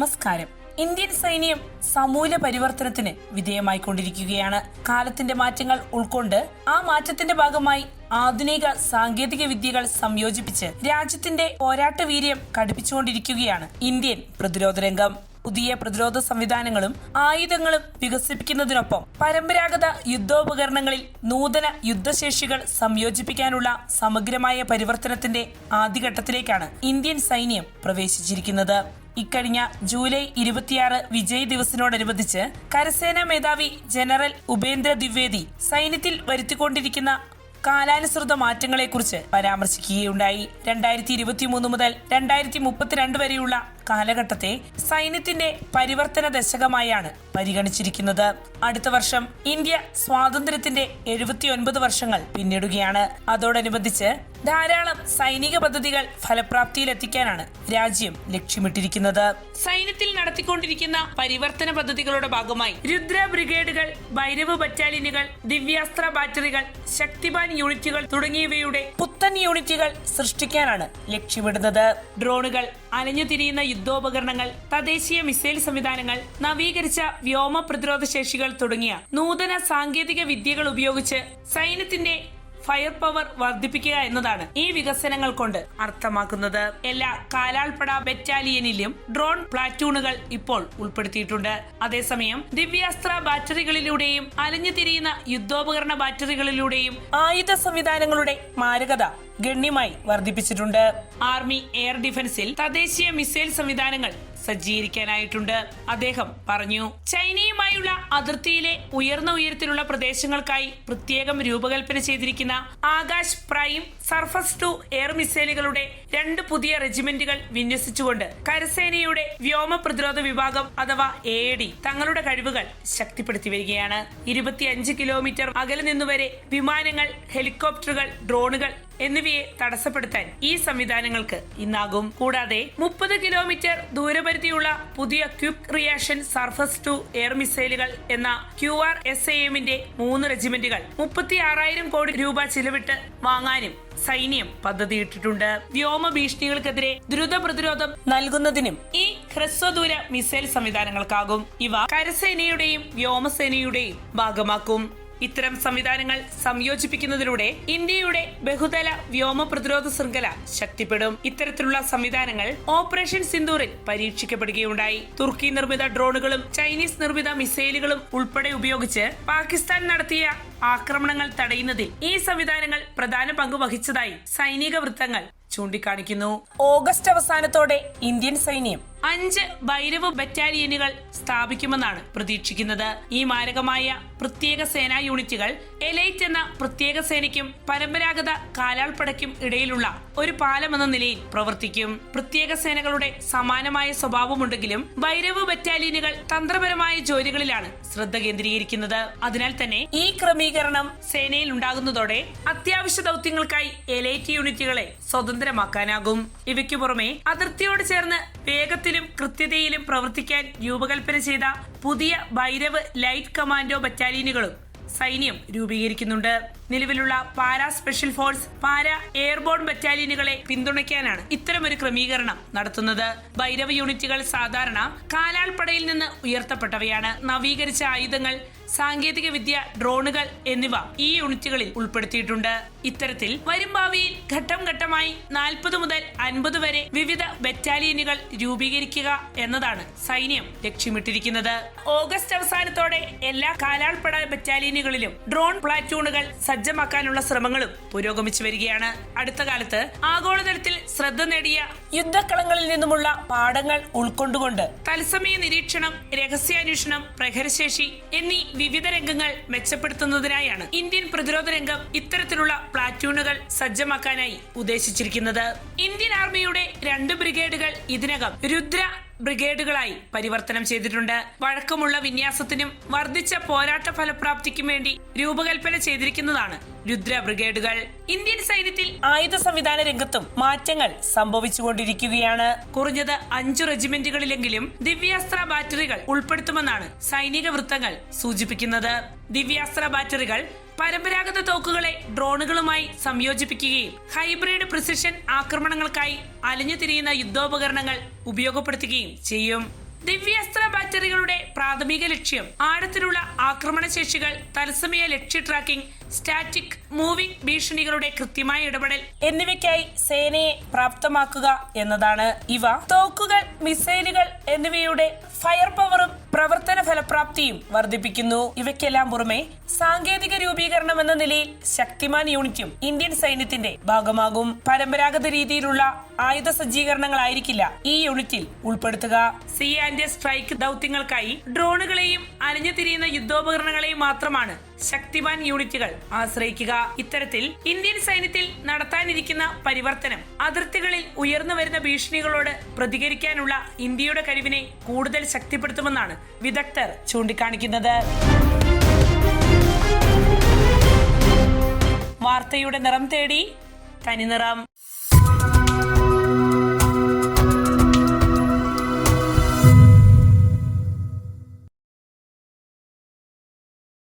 നമസ്കാരം. ഇന്ത്യൻ സൈന്യം സമൂല പരിവർത്തനത്തിന് വിധേയമായിക്കൊണ്ടിരിക്കുകയാണ്. കാലത്തിന്റെ മാറ്റങ്ങൾ ഉൾക്കൊണ്ട് ആ മാറ്റത്തിന്റെ ഭാഗമായി ആധുനിക സാങ്കേതിക വിദ്യകൾ സംയോജിപ്പിച്ച് രാജ്യത്തിന്റെ പോരാട്ട വീര്യം കടുപ്പിച്ചുകൊണ്ടിരിക്കുകയാണ് ഇന്ത്യൻ പ്രതിരോധ രംഗം. പുതിയ പ്രതിരോധ സംവിധാനങ്ങളും ആയുധങ്ങളും വികസിപ്പിക്കുന്നതിനൊപ്പം പരമ്പരാഗത യുദ്ധോപകരണങ്ങളിൽ നൂതന യുദ്ധശേഷികൾ സംയോജിപ്പിക്കാനുള്ള സമഗ്രമായ പരിവർത്തനത്തിന്റെ ആദ്യഘട്ടത്തിലേക്കാണ് ഇന്ത്യൻ സൈന്യം പ്രവേശിച്ചിരിക്കുന്നത്. ഇക്കഴിഞ്ഞ ജൂലൈ ഇരുപത്തിയാറ് വിജയ് ദിവസിനോടനുബന്ധിച്ച് കരസേനാ മേധാവി ജനറൽ ഉപേന്ദ്ര ദ്വിവേദി സൈന്യത്തിൽ വരുത്തിക്കൊണ്ടിരിക്കുന്ന കാലാനുസൃത മാറ്റങ്ങളെക്കുറിച്ച് പരാമർശിക്കുകയുണ്ടായി. രണ്ടായിരത്തി ഇരുപത്തി മൂന്ന് മുതൽ രണ്ടായിരത്തി മുപ്പത്തിരണ്ട് വരെയുള്ള കാലഘട്ടത്തെ സൈന്യത്തിന്റെ പരിവർത്തന ദശകമായാണ് പരിഗണിച്ചിരിക്കുന്നത്. അടുത്ത വർഷം ഇന്ത്യ സ്വാതന്ത്ര്യത്തിന്റെ എഴുപത്തിയൊൻപത് വർഷങ്ങൾ പിന്നിടുകയാണ്. അതോടനുബന്ധിച്ച് ധാരാളം സൈനിക പദ്ധതികൾ ഫലപ്രാപ്തിയിലെത്തിക്കാനാണ് രാജ്യം ലക്ഷ്യമിട്ടിരിക്കുന്നത്. സൈന്യത്തിൽ നടത്തിക്കൊണ്ടിരിക്കുന്ന പരിവർത്തന പദ്ധതികളുടെ ഭാഗമായി രുദ്ര ബ്രിഗേഡുകൾ ഭൈരവ് ബറ്റാലിയനുകൾ ദിവ്യാസ്ത്ര ബാറ്ററികൾ ശക്തിമാൻ യൂണിറ്റുകൾ തുടങ്ങിയവയുടെ പുത്തൻ യൂണിറ്റുകൾ സൃഷ്ടിക്കാനാണ് ലക്ഷ്യമിടുന്നത്. ഡ്രോണുകൾ അലഞ്ഞു തിരിയുന്ന യുദ്ധോപകരണങ്ങൾ തദ്ദേശീയ മിസൈൽ സംവിധാനങ്ങൾ നവീകരിച്ച വ്യോമ പ്രതിരോധ ശേഷികൾ തുടങ്ങിയ നൂതന സാങ്കേതിക വിദ്യകൾ ഉപയോഗിച്ച് സൈന്യത്തിന്റെ ഫയർ പവർ വർദ്ധിപ്പിക്കുക എന്നതാണ് ഈ വികസനങ്ങൾ കൊണ്ട് അർത്ഥമാക്കുന്നത്. എല്ലാ കാലാൾപ്പട ബറ്റാലിയനിലും ഡ്രോൺ പ്ലാറ്റൂണുകൾ ഇപ്പോൾ ഉൾപ്പെടുത്തിയിട്ടുണ്ട്. അതേസമയം ദിവ്യാസ്ത്ര ബാറ്ററികളിലൂടെയും അലഞ്ഞു തിരിയുന്ന യുദ്ധോപകരണ ബാറ്ററികളിലൂടെയും ആയുധ സംവിധാനങ്ങളുടെ മാരകത ഗണ്യമായി വർദ്ധിപ്പിച്ചിട്ടുണ്ട്. ആർമി എയർ ഡിഫൻസിൽ തദ്ദേശീയ മിസൈൽ സംവിധാനങ്ങൾ സജ്ജീകരിക്കാനായിട്ടുണ്ട് അദ്ദേഹം പറഞ്ഞു. ചൈനയുമായുള്ള അതിർത്തിയിലെ ഉയർന്ന ഉയരത്തിലുള്ള പ്രദേശങ്ങൾക്കായി പ്രത്യേകം രൂപകൽപ്പന ചെയ്തിരിക്കുന്ന Akash prime surface to air മിസൈലുകളുടെ രണ്ട് പുതിയ റെജിമെന്റുകൾ വിന്യസിച്ചുകൊണ്ട് കരസേനയുടെ വ്യോമ പ്രതിരോധ വിഭാഗം അഥവാ എ ഡി തങ്ങളുടെ കഴിവുകൾ ശക്തിപ്പെടുത്തി വരികയാണ്. ഇരുപത്തിയഞ്ച് കിലോമീറ്റർ അകലെ നിന്നുവരെ വിമാനങ്ങൾ ഹെലികോപ്റ്ററുകൾ ഡ്രോണുകൾ എന്നിവയെ തടസ്സപ്പെടുത്താൻ ഈ സംവിധാനങ്ങൾക്ക് ഇന്നാകും. കൂടാതെ മുപ്പത് കിലോമീറ്റർ ദൂരപരിധിയുള്ള പുതിയ quick reaction surface to air മിസൈലുകൾ എന്ന ക്യു ആർ എസ് എ എമ്മിന്റെ മൂന്ന് റെജിമെന്റുകൾ മുപ്പത്തി ആറായിരം കോടി രൂപ ചിലവിട്ട് വാങ്ങാനും സൈന്യം പദ്ധതിയിട്ടിട്ടുണ്ട്. വ്യോമ ഭീഷണികൾക്കെതിരെ ദ്രുത പ്രതിരോധം നൽകുന്നതിനും ഈ ഹ്രസ്വദൂര മിസൈൽ സംവിധാനങ്ങൾക്കാകും. ഇവ കരസേനയുടെയും വ്യോമസേനയുടെയും ഭാഗമാക്കും. ഇത്തരം സംവിധാനങ്ങൾ സംയോജിപ്പിക്കുന്നതിലൂടെ ഇന്ത്യയുടെ ബഹുതല വ്യോമ പ്രതിരോധ ശൃംഖല ശക്തിപ്പെടും. ഇത്തരത്തിലുള്ള സംവിധാനങ്ങൾ ഓപ്പറേഷൻ സിന്ദൂറിൽ പരീക്ഷിക്കപ്പെടുകയുണ്ടായി. തുർക്കി നിർമ്മിത ഡ്രോണുകളും ചൈനീസ് നിർമ്മിത മിസൈലുകളും ഉൾപ്പെടെ ഉപയോഗിച്ച് പാകിസ്ഥാൻ നടത്തിയ ആക്രമണങ്ങൾ തടയുന്നതിൽ ഈ സംവിധാനങ്ങൾ പ്രധാന പങ്ക് വഹിച്ചതായി സൈനിക വൃത്തങ്ങൾ ചൂണ്ടിക്കാണിക്കുന്നു. ഓഗസ്റ്റ് അവസാനത്തോടെ ഇന്ത്യൻ സൈന്യം അഞ്ച് ഭൈരവ് ബറ്റാലിയനുകൾ സ്ഥാപിക്കുമെന്നാണ് പ്രതീക്ഷിക്കുന്നത്. ഈ മാരകമായ പ്രത്യേക സേനാ യൂണിറ്റുകൾ എലൈറ്റ് എന്ന പ്രത്യേക സേനയ്ക്കും പരമ്പരാഗത കാലാൾപ്പടയ്ക്കും ഇടയിലുള്ള ഒരു പാലമെന്ന നിലയിൽ പ്രവർത്തിക്കും. പ്രത്യേക സേനകളുടെ സമാനമായ സ്വഭാവമുണ്ടെങ്കിലും ഭൈരവ് ബറ്റാലിയനുകൾ തന്ത്രപരമായ ജോലികളിലാണ് ശ്രദ്ധ കേന്ദ്രീകരിക്കുന്നത്. അതിനാൽ തന്നെ ഈ ക്രമീകരണം സേനയിൽ ഉണ്ടാകുന്നതോടെ അത്യാവശ്യ ദൗത്യങ്ങൾക്കായി എലൈറ്റ് യൂണിറ്റുകളെ സ്വതന്ത്രമാക്കാനാകും ഇവയ്ക്കു പുറമെ അതിർത്തിയോട് ചേർന്ന് വേഗത്തിലും കൃത്യതയിലും പ്രവർത്തിക്കാൻ രൂപകൽപ്പന ചെയ്ത പുതിയ ഭൈരവ് ലൈറ്റ് കമാൻഡോ ബറ്റാലിയനുകളും സൈന്യം രൂപീകരിക്കുന്നുണ്ട്. നിലവിലുള്ള para special force para airborne ബറ്റാലിയനുകളെ പിന്തുണയ്ക്കാനാണ് ഇത്തരമൊരു ക്രമീകരണം നടത്തുന്നത്. ഭൈരവ യൂണിറ്റുകൾ സാധാരണ കാലാൾപ്പടയിൽ നിന്ന് ഉയർത്തപ്പെട്ടവയാണ്. നവീകരിച്ച ആയുധങ്ങൾ സാങ്കേതിക വിദ്യ ഡ്രോണുകൾ എന്നിവ ഈ യൂണിറ്റുകളിൽ ഉൾപ്പെടുത്തിയിട്ടുണ്ട്. ഇത്തരത്തിൽ വരും ഭാവിയിൽ ഘട്ടം ഘട്ടമായി നാൽപ്പത് മുതൽ അൻപത് വരെ വിവിധ ബറ്റാലിയനുകൾ രൂപീകരിക്കുക എന്നതാണ് സൈന്യം ലക്ഷ്യമിട്ടിരിക്കുന്നത്. ഓഗസ്റ്റ് അവസാനത്തോടെ എല്ലാ കാലാൾപ്പട ബറ്റാലിയനുകളിലും ഡ്രോൺ പ്ലാറ്റൂണുകൾ സജ്ജമാക്കാനുള്ള ശ്രമങ്ങളും പുരോഗമിച്ചു വരികയാണ്. അടുത്ത കാലത്ത് ആഗോളതലത്തിൽ ശ്രദ്ധ നേടിയ യുദ്ധക്കളങ്ങളിൽ നിന്നുമുള്ള പാഠങ്ങൾ ഉൾക്കൊണ്ടുകൊണ്ട് തത്സമയ നിരീക്ഷണം രഹസ്യാന്വേഷണം പ്രഹരശേഷി എന്നീ വിവിധ രംഗങ്ങൾ മെച്ചപ്പെടുത്തുന്നതിനായാണ് ഇന്ത്യൻ പ്രതിരോധ രംഗം ഇത്തരത്തിലുള്ള പ്ലാറ്റൂണുകൾ സജ്ജമാക്കാനായി ഉദ്ദേശിച്ചിരിക്കുന്നത്. ഇന്ത്യൻ ആർമിയുടെ രണ്ട് ബ്രിഗേഡുകൾ ഇതിനകം രുദ്ര ബ്രിഗേഡുകളായി പരിവർത്തനം ചെയ്തിട്ടുണ്ട്. വഴക്കമുള്ള വിന്യാസത്തിനും വർദ്ധിച്ച പോരാട്ട ഫലപ്രാപ്തിക്കും വേണ്ടി രൂപകൽപ്പന ചെയ്തിരിക്കുന്നതാണ് രുദ്ര ബ്രിഗേഡുകൾ. ഇന്ത്യൻ സൈന്യത്തിൽ ആയുധ സംവിധാന രംഗത്തും മാറ്റങ്ങൾ സംഭവിച്ചുകൊണ്ടിരിക്കുകയാണ്. കുറഞ്ഞത് അഞ്ചു റെജിമെന്റുകളിലെങ്കിലും ദിവ്യാസ്ത്ര ബാറ്ററികൾ ഉൾപ്പെടുത്തുമെന്നാണ് സൈനിക വൃത്തങ്ങൾ സൂചിപ്പിക്കുന്നത്. ദിവ്യാസ്ത്ര ബാറ്ററികൾ പരമ്പരാഗത തോക്കുകളെ ഡ്രോണുകളുമായി സംയോജിപ്പിക്കുകയും ഹൈബ്രിഡ് പ്രിസിഷൻ ആക്രമണങ്ങൾക്കായി അലിഞ്ഞു തിരിയുന്ന യുദ്ധോപകരണങ്ങൾ ഉപയോഗപ്പെടുത്തുകയും ചെയ്യും. ദിവ്യാസ്ത്ര ബാറ്ററികളുടെ പ്രാഥമിക ലക്ഷ്യം ആഴത്തിലുള്ള ആക്രമണശേഷികൾ തത്സമയ ലക്ഷ്യ ട്രാക്കിംഗ് സ്റ്റാറ്റിക് മൂവിംഗ് ഭീഷണികളുടെ കൃത്യമായ ഇടപെടൽ എന്നിവയ്ക്കായി സേനയെ പ്രാപ്തമാക്കുക എന്നതാണ്. ഇവ തോക്കുകൾ മിസൈലുകൾ എന്നിവയുടെ ഫയർ പവറും പ്രവർത്തന ഫലപ്രാപ്തിയും വർദ്ധിപ്പിക്കുന്നു. ഇവയ്ക്കെല്ലാം പുറമെ സാങ്കേതിക രൂപീകരണം എന്ന നിലയിൽ ശക്തിമാൻ യൂണിറ്റും ഇന്ത്യൻ സൈന്യത്തിന്റെ ഭാഗമാകും. പരമ്പരാഗത രീതിയിലുള്ള ആയുധ സജ്ജീകരണങ്ങളായിരിക്കില്ല ഈ യൂണിറ്റിൽ ഉൾപ്പെടുത്തുക. സി ആൻഡ് സ്ട്രൈക്ക് ദൗത്യങ്ങൾക്കായി ഡ്രോണുകളെയും അലിഞ്ഞു തിരിയുന്ന യുദ്ധോപകരണങ്ങളെയും മാത്രമാണ് ശക്തിമാൻ യൂണിറ്റുകൾ ആശ്രയിക്കുക. ഇത്തരത്തിൽ ഇന്ത്യൻ സൈന്യത്തിൽ നടത്താനിരിക്കുന്ന പരിവർത്തനം അതിർത്തികളിൽ ഉയർന്നു വരുന്ന ഭീഷണികളോട് പ്രതികരിക്കാനുള്ള ഇന്ത്യയുടെ കഴിവിനെ കൂടുതൽ ശക്തിപ്പെടുത്തുമെന്നാണ് വിദഗ്ധർ ചൂണ്ടിക്കാണിക്കുന്നത്. വാർത്തയുടെ നിറം തേടി തനിനിറം.